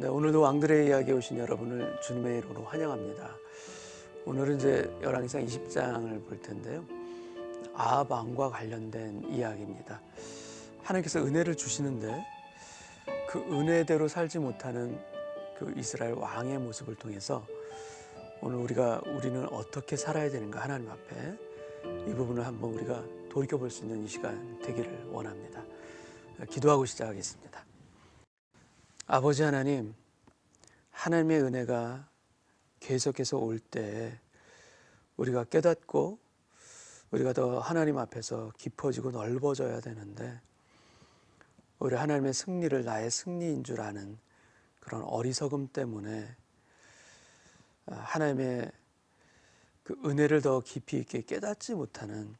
네, 오늘도 왕들의 이야기에 오신 여러분을 주님의 이름으로 환영합니다. 오늘은 이제 열왕기상 20장을 볼 텐데요. 아합 왕과 관련된 이야기입니다. 하나님께서 은혜를 주시는데 그 은혜대로 살지 못하는 그 이스라엘 왕의 모습을 통해서 오늘 우리가 우리는 어떻게 살아야 되는가 하나님 앞에 이 부분을 한번 우리가 돌이켜 볼 수 있는 이 시간 되기를 원합니다. 기도하고 시작하겠습니다. 아버지 하나님, 하나님의 은혜가 계속해서 올 때 우리가 깨닫고 우리가 더 하나님 앞에서 깊어지고 넓어져야 되는데 우리 하나님의 승리를 나의 승리인 줄 아는 그런 어리석음 때문에 하나님의 그 은혜를 더 깊이 있게 깨닫지 못하는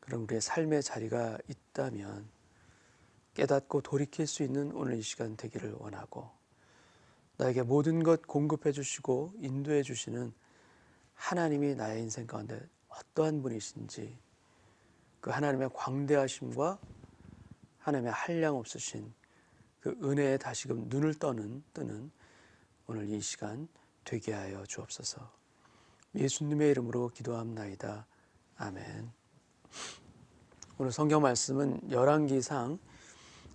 그런 우리의 삶의 자리가 있다면 깨닫고 돌이킬 수 있는 오늘 이 시간 되기를 원하고 나에게 모든 것 공급해 주시고 인도해 주시는 하나님이 나의 인생 가운데 어떠한 분이신지 그 하나님의 광대하심과 하나님의 한량 없으신 그 은혜에 다시금 눈을 떠는 뜨는 오늘 이 시간 되게 하여 주옵소서. 예수님의 이름으로 기도합나이다. 아멘. 오늘 성경 말씀은 열왕기상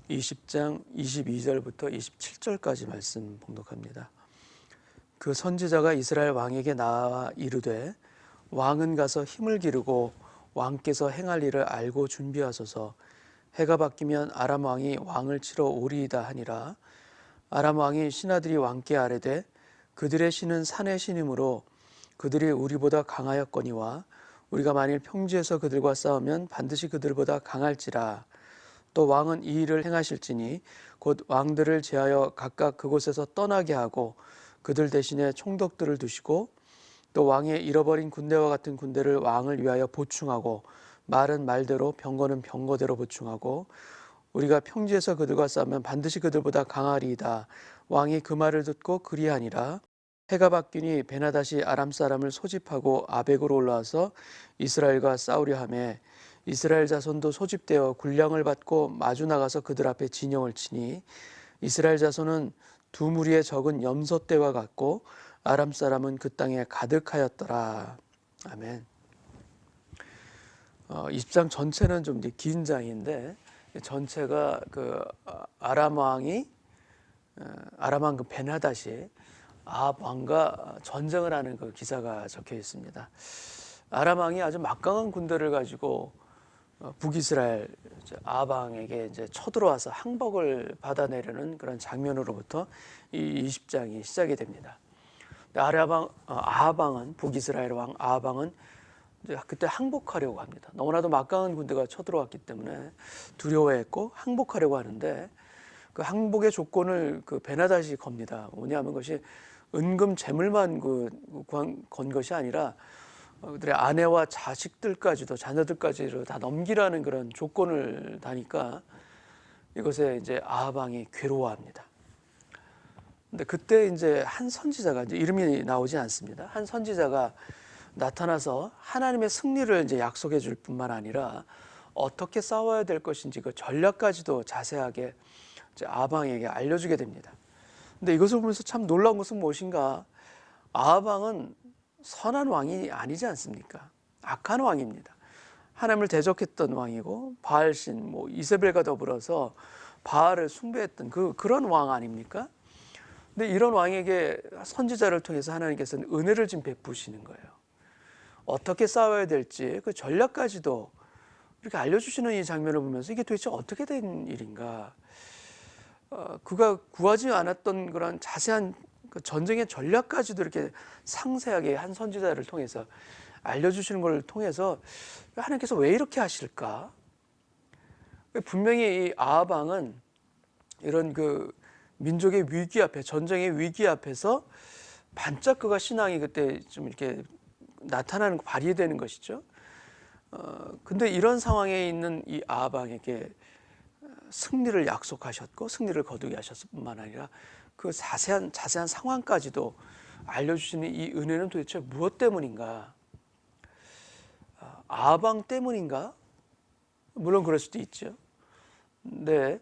20장 22절부터 27절까지 말씀 봉독합니다. 그 선지자가 이스라엘 왕에게 나와 이르되 왕은 가서 힘을 기르고 왕께서 행할 일을 알고 준비하소서. 해가 바뀌면 아람 왕이 왕을 치러 오리이다 하니라. 아람 왕이 신하들이 왕께 아뢰되 그들의 신은 산의 신이므로 그들이 우리보다 강하였거니와 우리가 만일 평지에서 그들과 싸우면 반드시 그들보다 강할지라 또 왕은 이 일을 행하실지니 곧 왕들을 제하여 각각 그곳에서 떠나게 하고 그들 대신에 총독들을 두시고 또 왕의 잃어버린 군대와 같은 군대를 왕을 위하여 보충하고 말은 말대로 병거는 병거대로 보충하고 우리가 평지에서 그들과 싸우면 반드시 그들보다 강하리이다. 왕이 그 말을 듣고 그리하니라. 해가 바뀌니 베나다시 아람 사람을 소집하고 아벡으로 올라와서 이스라엘과 싸우려 하매 이스라엘 자손도 소집되어 군량을 받고 마주 나가서 그들 앞에 진영을 치니 이스라엘 자손은 두 무리의 적은 염소 떼와 같고 아람 사람은 그 땅에 가득하였더라. 아멘. 어, 20장 전체는 좀 긴 장인데 전체가 그 아람 왕이 어, 아람 왕그 베나다시 아합 왕과 전쟁을 하는 그 기사가 적혀 있습니다. 아람 왕이 아주 막강한 군대를 가지고 어, 북이스라엘 아합 왕에게 이제 쳐들어와서 항복을 받아내려는 그런 장면으로부터 이 20장이 시작이 됩니다. 왕, 아합 왕은 북이스라엘 왕 아합 왕은 그때 항복하려고 합니다. 너무나도 막강한 군대가 쳐들어왔기 때문에 두려워했고 항복하려고 하는데 그 항복의 조건을 그 베나다시 겁니다. 뭐냐면 것이 은금 재물만 그 건 것이 아니라 그들의 아내와 자식들까지도 자녀들까지도 다 넘기라는 그런 조건을 다니까 이것에 이제 아하방이 괴로워합니다. 근데 그때 이제 한 선지자가 이제 이름이 나오지 않습니다. 한 선지자가 나타나서 하나님의 승리를 이제 약속해 줄 뿐만 아니라 어떻게 싸워야 될 것인지 그 전략까지도 자세하게 아방에게 알려주게 됩니다. 근데 이것을 보면서 참 놀라운 것은 무엇인가? 아방은 선한 왕이 아니지 않습니까? 악한 왕입니다. 하나님을 대적했던 왕이고 바알신 뭐 이세벨과 더불어서 바알을 숭배했던 그 그런 왕 아닙니까? 근데 이런 왕에게 선지자를 통해서 하나님께서는 은혜를 좀 베푸시는 거예요. 어떻게 싸워야 될지 그 전략까지도 이렇게 알려주시는 이 장면을 보면서 이게 도대체 어떻게 된 일인가? 어, 그가 구하지 않았던 그런 자세한 그 전쟁의 전략까지도 이렇게 상세하게 한 선지자를 통해서 알려주시는 걸 통해서 하나님께서 왜 이렇게 하실까? 분명히 이 아하방은 이런 그 민족의 위기 앞에 전쟁의 위기 앞에서 반짝 그가 신앙이 그때 좀 이렇게 나타나는 발휘되는 것이죠. 어, 근데 이런 상황에 있는 이 아방에게 승리를 약속하셨고 승리를 거두게 하셨을 뿐만 아니라 그 자세한 자세한 상황까지도 알려주시는 이 은혜는 도대체 무엇 때문인가? 아, 아방 때문인가? 물론 그럴 수도 있죠. 네.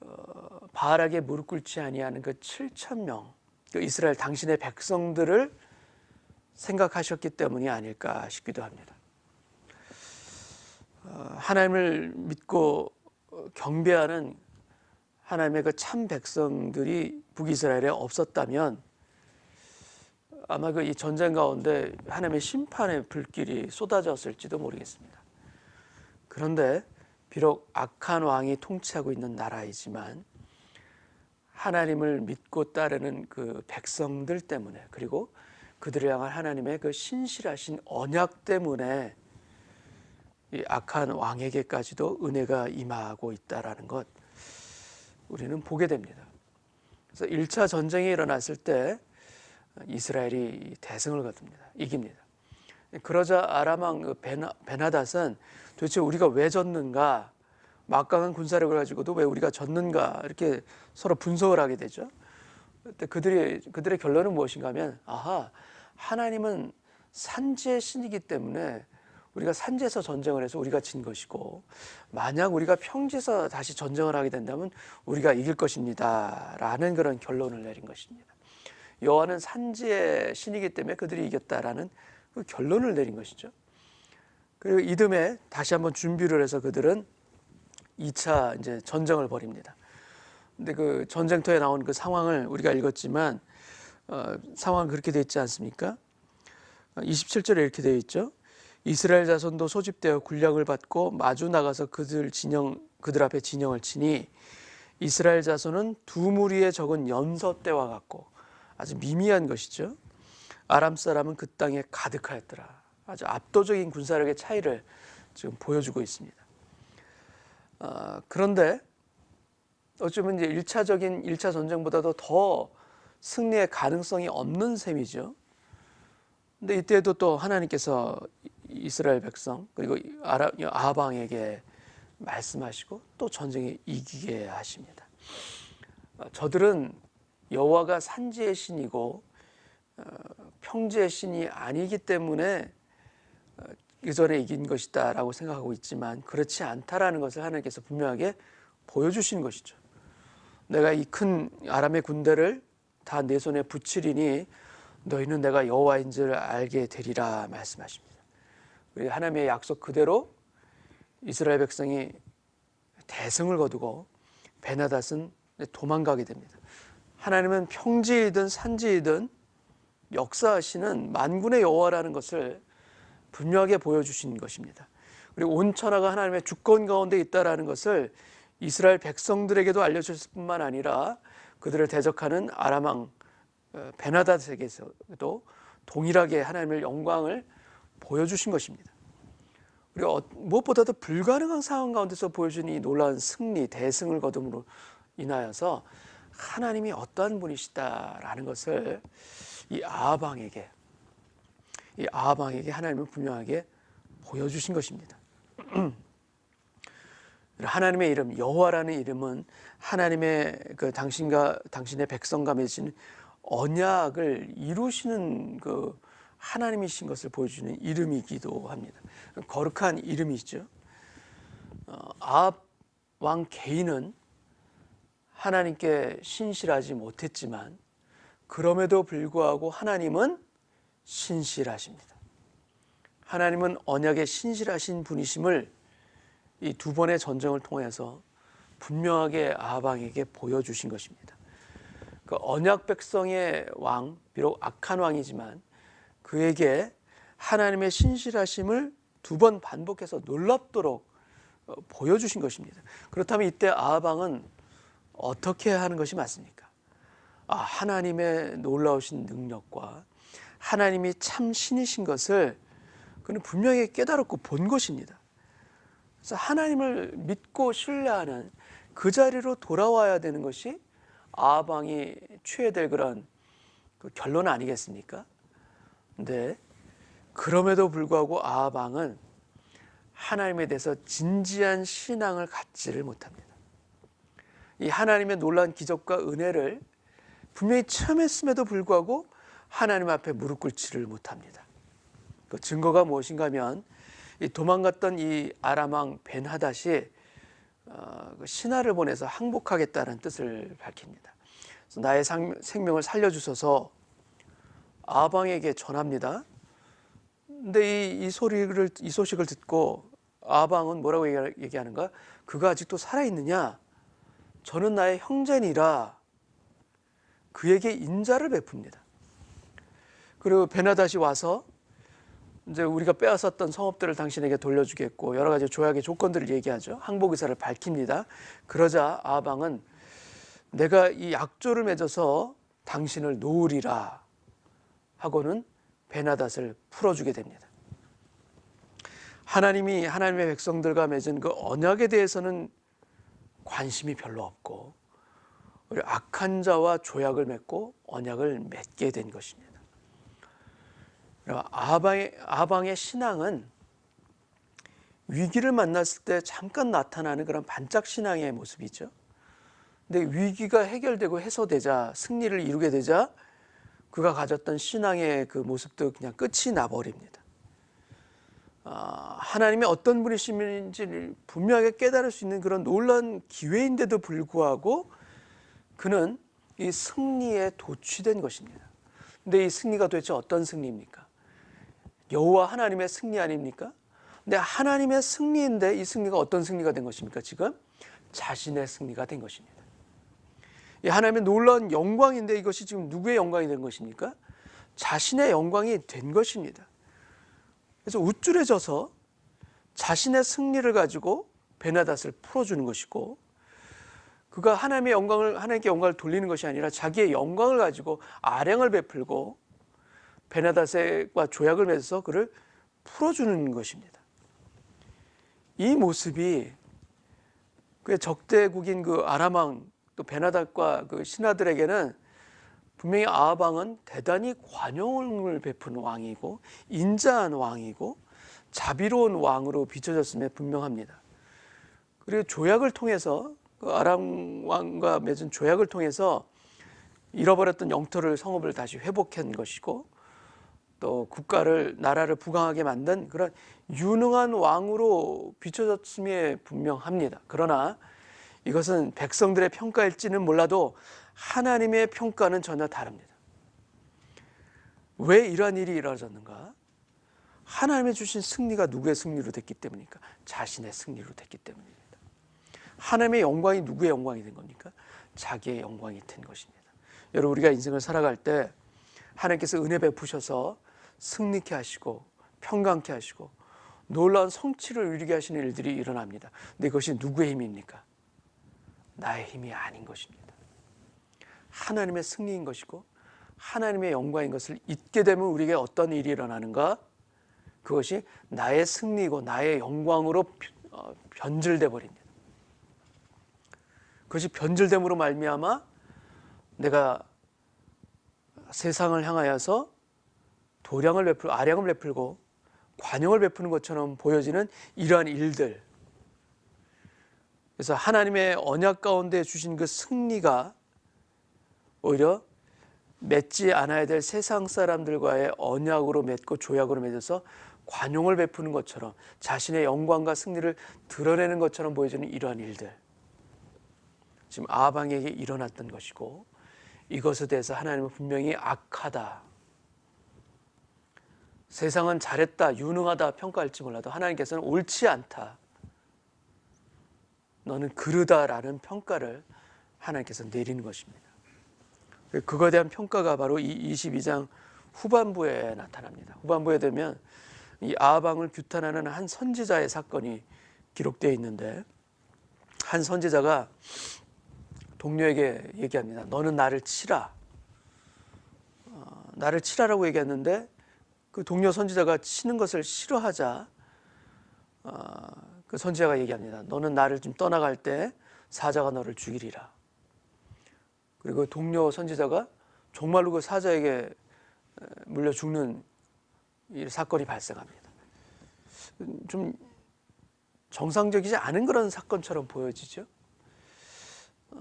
어, 바알에게 무릎 꿇지 아니하는 그 7천 명, 그 이스라엘 당신의 백성들을 생각하셨기 때문이 아닐까 싶기도 합니다. 어, 하나님을 믿고 경배하는 하나님의 그 참 백성들이 북이스라엘에 없었다면 아마 그 이 전쟁 가운데 하나님의 심판의 불길이 쏟아졌을지도 모르겠습니다. 그런데 비록 악한 왕이 통치하고 있는 나라이지만 하나님을 믿고 따르는 그 백성들 때문에 그리고 그들을 향한 하나님의 그 신실하신 언약 때문에 이 악한 왕에게까지도 은혜가 임하고 있다라는 것 우리는 보게 됩니다. 그래서 1차 전쟁이 일어났을 때 이스라엘이 대승을 거둡니다. 이깁니다. 그러자 아람왕 그 베나, 베나닷은 도대체 우리가 왜 졌는가? 막강한 군사력을 가지고도 왜 우리가 졌는가? 이렇게 서로 분석을 하게 되죠. 그들이 그들의 결론은 무엇인가 하면 아하 하나님은 산지의 신이기 때문에 우리가 산지에서 전쟁을 해서 우리가 진 것이고 만약 우리가 평지에서 다시 전쟁을 하게 된다면 우리가 이길 것입니다라는 그런 결론을 내린 것입니다. 여호와는 산지의 신이기 때문에 그들이 이겼다라는 그 결론을 내린 것이죠. 그리고 이듬해 다시 한번 준비를 해서 그들은 2차 이제 전쟁을 벌입니다. 근데 그 전쟁터에 나온 그 상황을 우리가 읽었지만 어, 상황은 그렇게 되어 있지 않습니까? 27절에 이렇게 되어 있죠. 이스라엘 자손도 소집되어 군량을 받고 마주 나가서 그들 진영 그들 앞에 진영을 치니 이스라엘 자손은 두 무리에 적은 연서 때와 같고 아주 미미한 것이죠. 아람 사람은 그 땅에 가득하였더라. 아주 압도적인 군사력의 차이를 지금 보여주고 있습니다. 아, 그런데 어쩌면 이제 1차적인 1차 전쟁보다도 더 승리의 가능성이 없는 셈이죠. 근데 이때도 또 하나님께서 이스라엘 백성 그리고 아방에게 말씀하시고 또 전쟁에 이기게 하십니다. 아, 저들은 여호와가 산지의 신이고 어, 평지의 신이 아니기 때문에 어, 이전에 이긴 것이다라고 생각하고 있지만 그렇지 않다라는 것을 하나님께서 분명하게 보여주신 것이죠. 내가 이 큰 아람의 군대를 다 내 손에 붙이리니 너희는 내가 여호와인 줄 알게 되리라 말씀하십니다. 하나님의 약속 그대로 이스라엘 백성이 대승을 거두고 베나닷은 도망가게 됩니다. 하나님은 평지이든 산지이든 역사하시는 만군의 여호와라는 것을 분명하게 보여주신 것입니다. 그리고 온 천하가 하나님의 주권 가운데 있다라는 것을 이스라엘 백성들에게도 알려주셨을 뿐만 아니라 그들을 대적하는 아람왕 어, 베나닷에게서도 동일하게 하나님의 영광을 보여주신 것입니다. 그리고 어, 무엇보다도 불가능한 상황 가운데서 보여준 이 놀라운 승리, 대승을 거둠으로 인하여서 하나님이 어떠한 분이시다라는 것을 이 아방에게 이 아방에게 하나님은 분명하게 보여주신 것입니다. 하나님의 이름 여호와라는 이름은 하나님의 그 당신과 당신의 백성과 맺으신 언약을 이루시는 그 하나님이신 것을 보여주는 이름이기도 합니다. 거룩한 이름이죠. 어, 아왕 개인은 하나님께 신실하지 못했지만 그럼에도 불구하고 하나님은 신실하십니다. 하나님은 언약에 신실하신 분이심을 이 두 번의 전쟁을 통해서 분명하게 아방에게 보여주신 것입니다. 그 언약 백성의 왕, 비록 악한 왕이지만 그에게 하나님의 신실하심을 두 번 반복해서 놀랍도록 어, 보여주신 것입니다. 그렇다면 이때 아방은 어떻게 하는 것이 맞습니까? 아, 하나님의 놀라우신 능력과 하나님이 참 신이신 것을 그는 분명히 깨달았고 본 것입니다. 그래서 하나님을 믿고 신뢰하는 그 자리로 돌아와야 되는 것이 아방이 취해야 될 그런 그 결론 아니겠습니까? 근데 그럼에도 불구하고 아방은 하나님에 대해서 진지한 신앙을 갖지를 못합니다. 이 하나님의 놀라운 기적과 은혜를 분명히 체험했음에도 불구하고 하나님 앞에 무릎 꿇지를 못합니다. 그 증거가 무엇인가 하면 이 도망갔던 이 아람왕 벤하닷이 어, 그 신하를 보내서 항복하겠다는 뜻을 밝힙니다. 나의 상- 생명을 살려주셔서 아방에게 전합니다. 근데 이, 이 소리를 이 소식을 듣고 아방은 뭐라고 얘기- 얘기하는가? 그가 아직도 살아 있느냐? 저는 나의 형제니라. 그에게 인자를 베풉니다. 그리고 베나다시 와서 이제 우리가 빼앗았던 성읍들을 당신에게 돌려주겠고 여러 가지 조약의 조건들을 얘기하죠. 항복 의사를 밝힙니다. 그러자 아방은 내가 이 약조를 맺어서 당신을 놓으리라 하고는 베나닷을 풀어주게 됩니다. 하나님이 하나님의 백성들과 맺은 그 언약에 대해서는 관심이 별로 없고 오히려 악한 자와 조약을 맺고 언약을 맺게 된 것입니다. 아방의, 아방의 신앙은 위기를 만났을 때 잠깐 나타나는 그런 반짝 신앙의 모습이죠. 근데 위기가 해결되고 해소되자 승리를 이루게 되자 그가 가졌던 신앙의 그 모습도 그냥 끝이 나버립니다. 아, 하나님의 어떤 분이신지 분명하게 깨달을 수 있는 그런 놀라운 기회인데도 불구하고 그는 이 승리에 도취된 것입니다. 근데 이 승리가 도대체 어떤 승리입니까? 여호와 하나님의 승리 아닙니까? 근데 하나님의 승리인데 이 승리가 어떤 승리가 된 것입니까? 지금 자신의 승리가 된 것입니다. 이 하나님의 놀라운 영광인데 이것이 지금 누구의 영광이 된 것입니까? 자신의 영광이 된 것입니다. 그래서 우쭐해져서 자신의 승리를 가지고 베나닷을 풀어주는 것이고 그가 하나님의 영광을 하나님께 영광을 돌리는 것이 아니라 자기의 영광을 가지고 아량을 베풀고 베나닷과 조약을 맺어서 그를 풀어주는 것입니다. 이 모습이 그 적대국인 그 아람왕 또 베나닷과 그 신하들에게는 분명히 아합왕은 대단히 관용을 베푸는 왕이고 인자한 왕이고 자비로운 왕으로 비춰졌음에 분명합니다. 그리고 조약을 통해서 그 아람 왕과 맺은 조약을 통해서 잃어버렸던 영토를 성읍을 다시 회복한 것이고 또 국가를 나라를 부강하게 만든 그런 유능한 왕으로 비춰졌음에 분명합니다. 그러나 이것은 백성들의 평가일지는 몰라도 하나님의 평가는 전혀 다릅니다. 왜 이러한 일이 일어졌는가? 하나님의 주신 승리가 누구의 승리로 됐기 때문입니까? 자신의 승리로 됐기 때문입니다. 하나님의 영광이 누구의 영광이 된 겁니까? 자기의 영광이 된 것입니다. 여러분 우리가 인생을 살아갈 때 하나님께서 은혜 베푸셔서 승리케 하시고 평강케 하시고 놀라운 성취를 이루게 하시는 일들이 일어납니다. 근데 그것이 누구의 힘입니까? 나의 힘이 아닌 것입니다. 하나님의 승리인 것이고 하나님의 영광인 것을 잊게 되면 우리에게 어떤 일이 일어나는가? 그것이 나의 승리고 나의 영광으로 어, 변질돼 버립니다. 그것이 변질됨으로 말미암아 내가 세상을 향하여서 도량을 베풀고 아량을 베풀고 관용을 베푸는 것처럼 보여지는 이러한 일들. 그래서 하나님의 언약 가운데 주신 그 승리가 오히려 맺지 않아야 될 세상 사람들과의 언약으로 맺고 조약으로 맺어서 관용을 베푸는 것처럼 자신의 영광과 승리를 드러내는 것처럼 보여지는 이러한 일들. 지금 아방에게 일어났던 것이고 이것에 대해서 하나님은 분명히 악하다. 세상은 잘했다, 유능하다 평가할지 몰라도 하나님께서는 옳지 않다. 너는 그르다라는 평가를 하나님께서 내리는 것입니다. 그거에 대한 평가가 바로 이 22장 후반부에 나타납니다. 후반부에 되면 이 아방을 규탄하는 한 선지자의 사건이 기록되어 있는데 한 선지자가 동료에게 얘기합니다. 너는 나를 치라. 어, 나를 치라라고 얘기했는데 그 동료 선지자가 치는 것을 싫어하자 어, 그 선지자가 얘기합니다. 너는 나를 좀 떠나갈 때 사자가 너를 죽이리라. 그리고 동료 선지자가 정말로 그 사자에게 물려 죽는 이 사건이 발생합니다. 좀 정상적이지 않은 그런 사건처럼 보여지죠.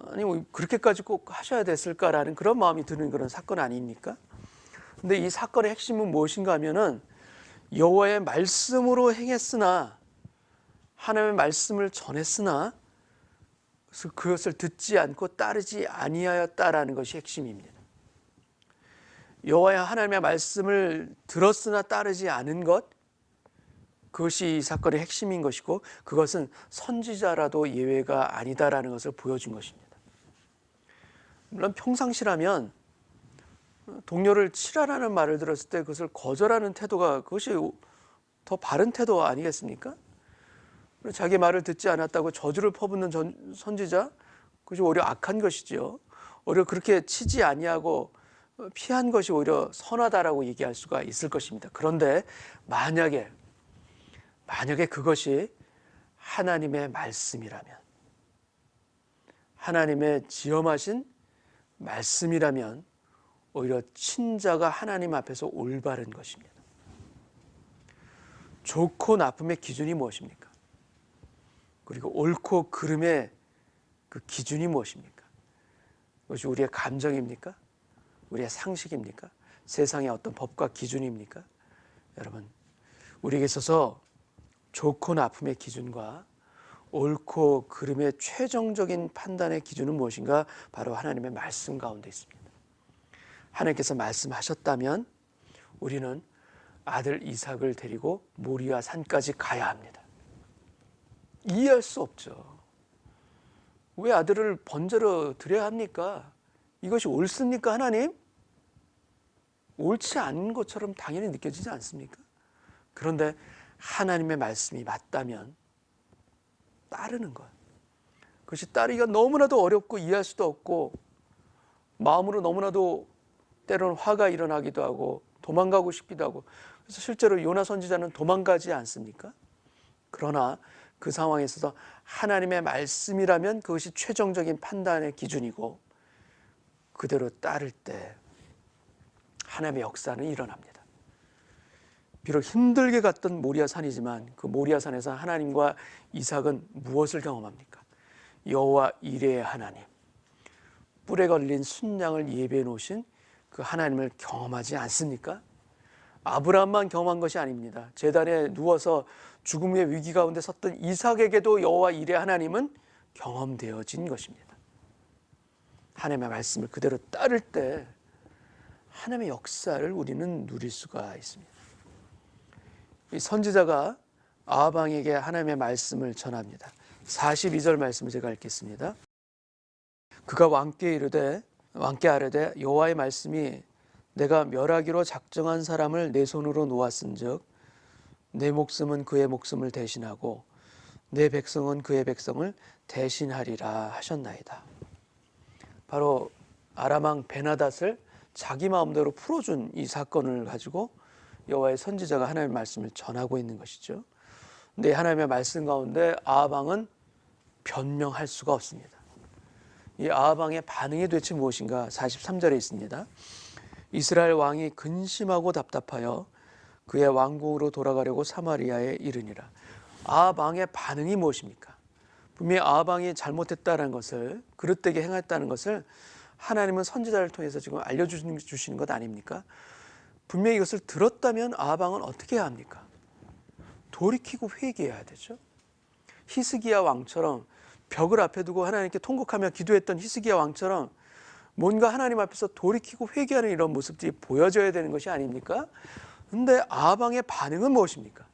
아니 뭐 그렇게까지 꼭 하셔야 됐을까라는 그런 마음이 드는 그런 사건 아닙니까? 근데 이 사건의 핵심은 무엇인가 하면은 여호와의 말씀으로 행했으나 하나님의 말씀을 전했으나 그것을 듣지 않고 따르지 아니하였다라는 것이 핵심입니다. 여호와의 하나님의 말씀을 들었으나 따르지 않은 것 그것이 이 사건의 핵심인 것이고 그것은 선지자라도 예외가 아니다라는 것을 보여준 것입니다. 물론 평상시라면 동료를 치라라는 말을 들었을 때 그것을 거절하는 태도가 그것이 더 바른 태도 아니겠습니까? 자기 말을 듣지 않았다고 저주를 퍼붓는 전, 선지자 그것이 오히려 악한 것이지요. 오히려 그렇게 치지 아니하고 피한 것이 오히려 선하다라고 얘기할 수가 있을 것입니다. 그런데 만약에 만약에 그것이 하나님의 말씀이라면 하나님의 지엄하신 말씀이라면 오히려 친자가 하나님 앞에서 올바른 것입니다. 좋고 나쁨의 기준이 무엇입니까? 그리고 옳고 그름의 그 기준이 무엇입니까? 그것이 우리의 감정입니까? 우리의 상식입니까? 세상의 어떤 법과 기준입니까? 여러분, 우리에게 있어서 좋고 나쁨의 기준과 옳고 그름의 최종적인 판단의 기준은 무엇인가? 바로 하나님의 말씀 가운데 있습니다. 하나님께서 말씀하셨다면 우리는 아들 이삭을 데리고 모리아 산까지 가야 합니다. 이해할 수 없죠. 왜 아들을 번제로 드려야 합니까? 이것이 옳습니까, 하나님? 옳지 않은 것처럼 당연히 느껴지지 않습니까? 그런데 하나님의 말씀이 맞다면 따르는 것. 그것이 따르기가 너무나도 어렵고 이해할 수도 없고 마음으로 너무나도 때로는 화가 일어나기도 하고 도망가고 싶기도 하고 그래서 실제로 요나 선지자는 도망가지 않습니까? 그러나 그 상황에 있어서 하나님의 말씀이라면 그것이 최종적인 판단의 기준이고 그대로 따를 때 하나님의 역사는 일어납니다. 비록 힘들게 갔던 모리아산이지만 그 모리아산에서 하나님과 이삭은 무엇을 경험합니까? 여호와 이레의 하나님, 뿔에 걸린 순양을 예배해 놓으신 그 하나님을 경험하지 않습니까? 아브라함만 경험한 것이 아닙니다. 제단에 누워서 죽음의 위기 가운데 섰던 이삭에게도 여호와 이레 하나님은 경험되어진 것입니다. 하나님의 말씀을 그대로 따를 때 하나님의 역사를 우리는 누릴 수가 있습니다. 이 선지자가 아방에게 하나님의 말씀을 전합니다. 42절 말씀을 제가 읽겠습니다. 그가 왕께 이르되 왕께 아뢰되 여호와의 말씀이 내가 멸하기로 작정한 사람을 내 손으로 놓았은즉 내 목숨은 그의 목숨을 대신하고 내 백성은 그의 백성을 대신하리라 하셨나이다. 바로 아람왕 베나닷을 자기 마음대로 풀어준 이 사건을 가지고 여호와의 선지자가 하나님의 말씀을 전하고 있는 것이죠. 근데 하나님의 말씀 가운데 아합왕은 변명할 수가 없습니다. 이 아합왕의 반응이 도대체 무엇인가? 43절에 있습니다. 이스라엘 왕이 근심하고 답답하여 그의 왕궁으로 돌아가려고 사마리아에 이르니라. 아합왕의 반응이 무엇입니까? 분명히 아합왕이 잘못했다는 것을 그릇되게 행했다는 것을 하나님은 선지자를 통해서 지금 알려주시는 것 아닙니까? 분명히 이것을 들었다면 아합왕은 어떻게 해야 합니까? 돌이키고 회개해야 되죠. 히스기야 왕처럼 벽을 앞에 두고 하나님께 통곡하며 기도했던 히스기야 왕처럼 뭔가 하나님 앞에서 돌이키고 회개하는 이런 모습들이 보여져야 되는 것이 아닙니까? 근데 아방의 반응은 무엇입니까?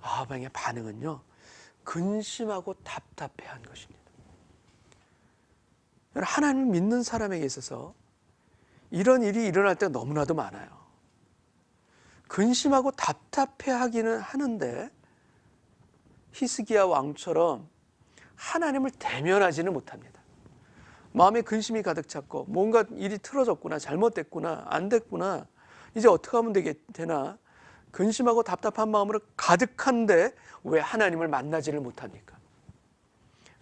아방의 반응은요. 근심하고 답답해한 것입니다. 하나님을 믿는 사람에게 있어서 이런 일이 일어날 때가 너무나도 많아요. 근심하고 답답해하기는 하는데 히스기야 왕처럼 하나님을 대면하지는 못합니다. 마음에 근심이 가득 찼고 뭔가 일이 틀어졌구나 잘못됐구나 안 됐구나 이제 어떻게 하면 되겠, 되나 근심하고 답답한 마음으로 가득한데 왜 하나님을 만나지를 못합니까?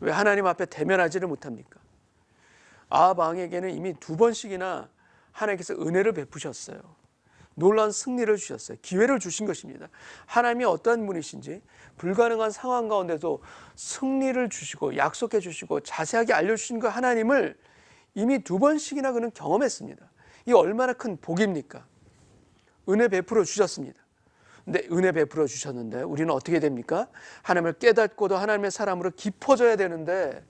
왜 하나님 앞에 대면하지를 못합니까? 아방에게는 이미 두 번씩이나 하나님께서 은혜를 베푸셨어요. 놀라운 승리를 주셨어요. 기회를 주신 것입니다. 하나님이 어떠한 분이신지 불가능한 상황 가운데도 승리를 주시고 약속해 주시고 자세하게 알려주신 그 하나님을 이미 두 번씩이나 그는 경험했습니다. 이 얼마나 큰 복입니까? 은혜 베풀어 주셨습니다. 근데 은혜 베풀어 주셨는데 우리는 어떻게 됩니까? 하나님을 깨닫고도 하나님의 사람으로 깊어져야 되는데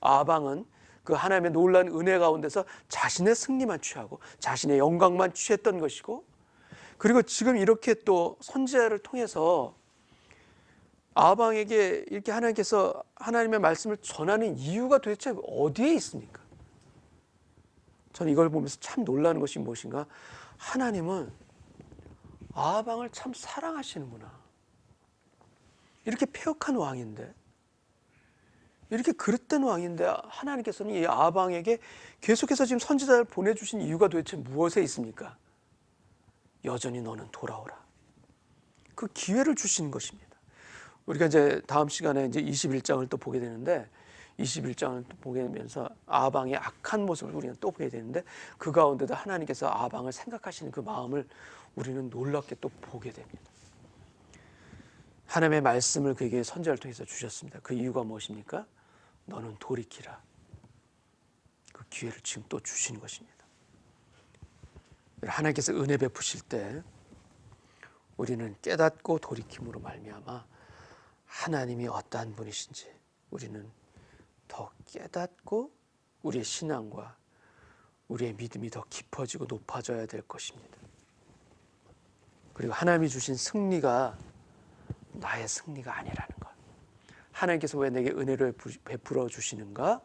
아방은 그 하나님의 놀란 은혜 가운데서 자신의 승리만 취하고 자신의 영광만 취했던 것이고 그리고 지금 이렇게 또 선지자를 통해서 아방에게 이렇게 하나님께서 하나님의 말씀을 전하는 이유가 도대체 어디에 있습니까? 저는 이걸 보면서 참 놀라는 것이 무엇인가? 하나님은 아방을 참 사랑하시는구나. 이렇게 폐역한 왕인데, 이렇게 그릇된 왕인데 하나님께서는 이 아방에게 계속해서 지금 선지자를 보내주신 이유가 도대체 무엇에 있습니까? 여전히 너는 돌아오라. 그 기회를 주시는 것입니다. 우리가 이제 다음 시간에 이제 21장을 또 보게 되는데 21장을 또 보게 되면서 아방의 악한 모습을 우리는 또 보게 되는데 그 가운데도 하나님께서 아방을 생각하시는 그 마음을 우리는 놀랍게 또 보게 됩니다. 하나님의 말씀을 그에게 선지자를 통해서 주셨습니다. 그 이유가 무엇입니까? 너는 돌이키라. 그 기회를 지금 또 주시는 것입니다. 하나님께서 은혜 베푸실 때 우리는 깨닫고 돌이킴으로 말미암아 하나님이 어떠한 분이신지 우리는 더 깨닫고 우리의 신앙과 우리의 믿음이 더 깊어지고 높아져야 될 것입니다. 그리고 하나님이 주신 승리가 나의 승리가 아니라는 것. 하나님께서 왜 내게 은혜를 베풀어 주시는가?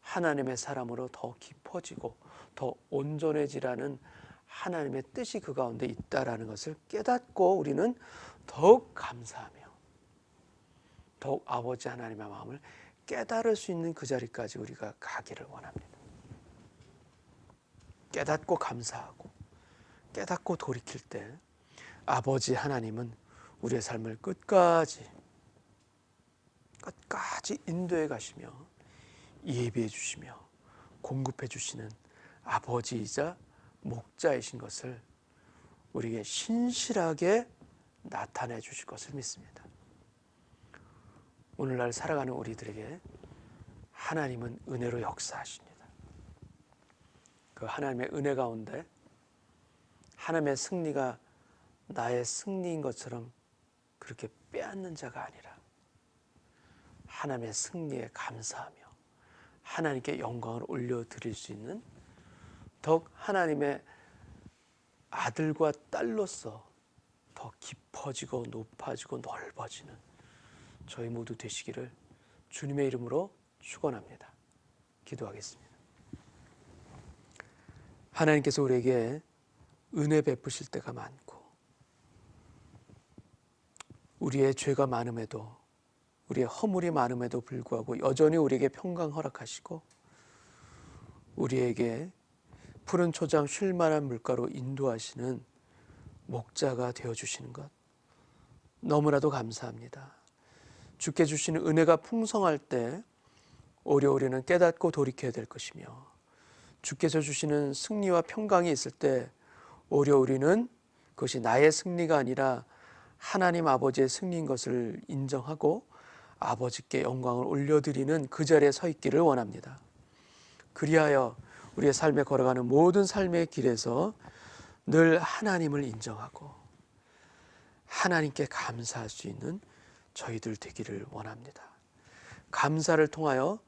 하나님의 사람으로 더 깊어지고 더 온전해지라는 하나님의 뜻이 그 가운데 있다라는 것을 깨닫고 우리는 더욱 감사하며 더욱 아버지 하나님의 마음을 깨달을 수 있는 그 자리까지 우리가 가기를 원합니다. 깨닫고 감사하고 깨닫고 돌이킬 때 아버지 하나님은 우리의 삶을 끝까지 끝까지 인도해 가시며 예비해 주시며 공급해 주시는 아버지이자 목자이신 것을 우리에게 신실하게 나타내 주실 것을 믿습니다. 오늘날 살아가는 우리들에게 하나님은 은혜로 역사하십니다. 그 하나님의 은혜 가운데 하나님의 승리가 나의 승리인 것처럼 그렇게 빼앗는 자가 아니라 하나님의 승리에 감사하며 하나님께 영광을 올려드릴 수 있는 더욱 하나님의 아들과 딸로서 더 깊어지고 높아지고 넓어지는 저희 모두 되시기를 주님의 이름으로 축원합니다. 기도하겠습니다. 하나님께서 우리에게 은혜 베푸실 때가 많고 우리의 죄가 많음에도 우리의 허물이 많음에도 불구하고 여전히 우리에게 평강 허락하시고 우리에게 푸른 초장 쉴 만한 물가로 인도하시는 목자가 되어 주시는 것 너무나도 감사합니다. 주께 주시는 은혜가 풍성할 때 오려 우리는 깨닫고 돌이켜야 될 것이며 주께서 주시는 승리와 평강이 있을 때 오려 우리는 그것이 나의 승리가 아니라 하나님 아버지의 승리인 것을 인정하고 아버지께 영광을 올려드리는 그 자리에 서 있기를 원합니다. 그리하여 우리의 삶에 걸어가는 모든 삶의 길에서 늘 하나님을 인정하고 하나님께 감사할 수 있는 저희들 되기를 원합니다. 감사를 통하여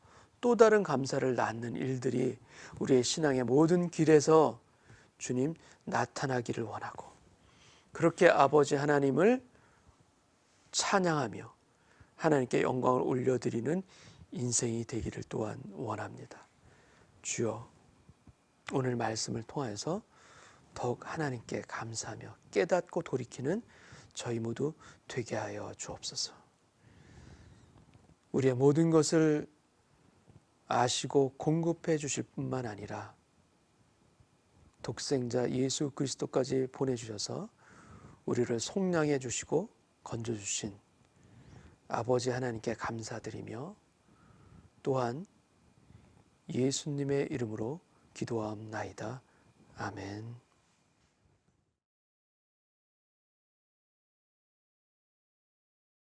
또 다른 감사를 낳는 일들이 우리의 신앙의 모든 길에서 주님 나타나기를 원하고 그렇게 아버지 하나님을 찬양하며 하나님께 영광을 올려드리는 인생이 되기를 또한 원합니다. 주여 오늘 말씀을 통하여서 더욱 하나님께 감사하며 깨닫고 돌이키는 저희 모두 되게 하여 주옵소서. 우리의 모든 것을 아시고 공급해 주실 뿐만 아니라 독생자 예수 그리스도까지 보내주셔서 우리를 속량해 주시고 건져 주신 아버지 하나님께 감사드리며 또한 예수님의 이름으로 기도함나이다. 아멘.